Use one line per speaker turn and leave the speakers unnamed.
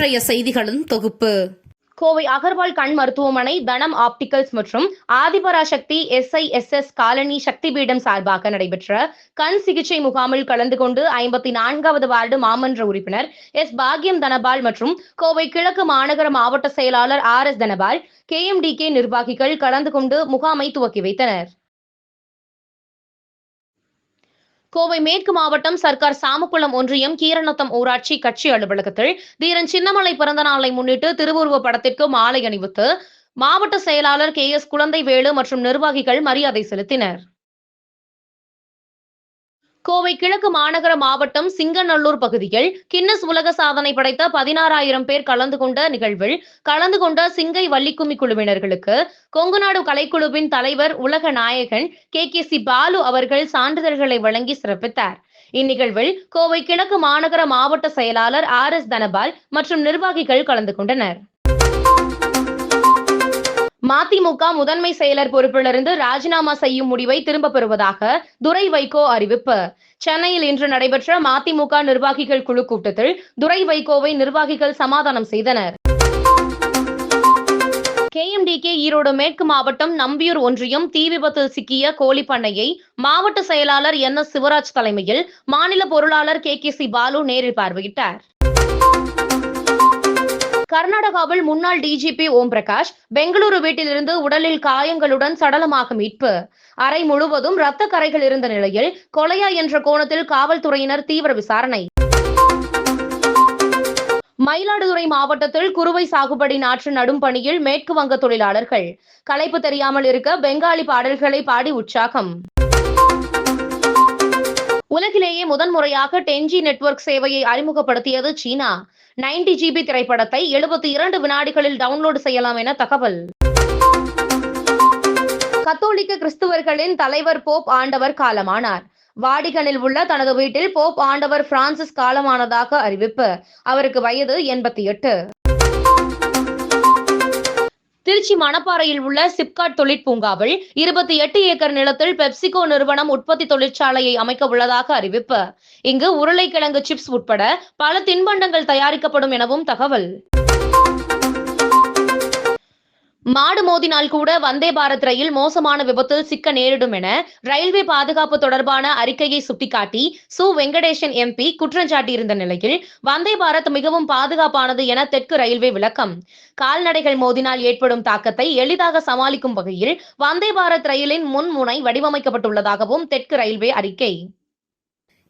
இன்றைய செய்திகளின் தொகுப்பு.
கோவை அகர்வால் கண் மருத்துவமனை தனம் ஆப்டிகல்ஸ் மற்றும் ஆதிபராசக்தி எஸ்ஐஎஸ்எஸ் காலனி சக்தி பீடம் சார்பாக நடைபெற்ற கண் சிகிச்சை முகாமில் கலந்து கொண்டு ஐம்பத்தி நான்காவது வார்டு மாமன்ற உறுப்பினர் எஸ் பாக்யம் தனபால் மற்றும் கோவை கிழக்கு மாநகர மாவட்ட செயலாளர் ஆர் எஸ் தனபால் கே நிர்வாகிகள் கலந்து கொண்டு முகாமை துவக்கி வைத்தனர். கோவை மேற்கு மாவட்டம் சர்க்கார் சாமக்குளம் ஒன்றியம் கீரநத்தம் ஊராட்சி கட்சி அலுவலகத்தில் தீரன் சின்னமலை பிறந்த நாளை முன்னிட்டு திருவுருவ படத்திற்கு மாலை அணிவித்து மாவட்ட செயலாளர் கே எஸ் குழந்தைவேலு மற்றும் நிர்வாகிகள் மரியாதை செலுத்தினர். கோவை கிழக்கு மாநகர மாவட்டம் சிங்கநல்லூர் பகுதியில் கின்னஸ் உலக சாதனை படைத்த பதினாறாயிரம் பேர் கலந்து கொண்ட நிகழ்வில் கலந்து கொண்ட சிங்கை வள்ளிக்கும்மி குழுவினர்களுக்கு கொங்குநாடு கலைக்குழுவின் தலைவர் உலக நாயகன் கே. கே. சி. பாலு அவர்கள் சான்றிதழ்களை வழங்கி சிறப்பித்தார். இந்நிகழ்வில் கோவை கிழக்கு மாநகர மாவட்ட செயலாளர் ஆர் எஸ் தனபால் மற்றும் நிர்வாகிகள் கலந்து கொண்டனர். மதிமுக முதன்மை செயலர் பொறுப்பிலிருந்து ராஜினாமா செய்யும் முடிவை திரும்பப் பெறுவதாக துரை வைகோ அறிவிப்பு. சென்னையில் இன்று நடைபெற்ற மதிமுக நிர்வாகிகள் குழு கூட்டத்தில் துரை வைகோவை நிர்வாகிகள் சமாதானம் செய்தனர். கேஎம்டிகே ஈரோடு மேற்கு மாவட்டம் நம்பியூர் ஒன்றியம் தீ விபத்தில் சிக்கிய கோழிப்பண்ணையை மாவட்ட செயலாளர் என் எஸ் சிவராஜ் தலைமையில் மாநில பொருளாளர் கே கே சி பாலு நேரில் பார்வையிட்டார். கர்நாடகாவில் முன்னாள் டிஜிபி ஓம் பிரகாஷ் பெங்களூரு வீட்டிலிருந்து உடலில் காயங்களுடன் சடலமாக மீட்பு. அறை முழுவதும் ரத்த கரைகள் இருந்த நிலையில் கொலையா என்ற கோணத்தில் காவல்துறையினர் தீவிர விசாரணை. மயிலாடுதுறை மாவட்டத்தில் குறுவை சாகுபடி நாற்று நடும் பணியில் மேற்கு வங்க தொழிலாளர்கள். களைப்பு தெரியாமல் இருக்க பெங்காலி பாடல்களை பாடி உற்சாகம். உலகிலேயே முதன்முறையாக டென்ஜி நெட்வொர்க் சேவையை அறிமுகப்படுத்தியது சீனா. நைன்டி ஜிபி திரைப்படத்தை எழுபத்தி இரண்டு வினாடிகளில் டவுன்லோடு செய்யலாம் என தகவல். கத்தோலிக்க கிறிஸ்துவர்களின் தலைவர் போப் ஆண்டவர் காலமானார். வாடிகனில் உள்ள தனது வீட்டில் போப் ஆண்டவர் பிரான்சிஸ் காலமானதாக அறிவிப்பு. அவருக்கு வயது எண்பத்தி எட்டு. திருச்சி மணப்பாறையில் உள்ள சிப்காட் தொழிற்பூங்காவில் இருபத்தி எட்டு ஏக்கர் நிலத்தில் பெப்சிகோ நிறுவனம் உற்பத்தி தொழிற்சாலையை அமைக்க உள்ளதாக அறிவிப்பு. இங்கு உருளைக்கிழங்கு சிப்ஸ் உட்பட பல தின்பண்டங்கள் தயாரிக்கப்படும் எனவும் தகவல். மாடு மோதினால் கூட வந்தே பாரத் ரயில் மோசமான விபத்தில் சிக்க நேரிடும் என ரயில்வே பாதுகாப்பு தொடர்பான அறிக்கையை சுட்டிக்காட்டி சு. வெங்கடேசன் எம்பி குற்றஞ்சாட்டியிருந்த நிலையில் வந்தே பாரத் மிகவும் பாதுகாப்பானது என தெற்கு ரயில்வே விளக்கம். கால்நடைகள் மோதினால் ஏற்படும் தாக்கத்தை எளிதாக சமாளிக்கும் வகையில் வந்தே பாரத் ரயிலின் முன்முனை வடிவமைக்கப்பட்டுள்ளதாகவும் தெற்கு ரயில்வே அறிக்கை.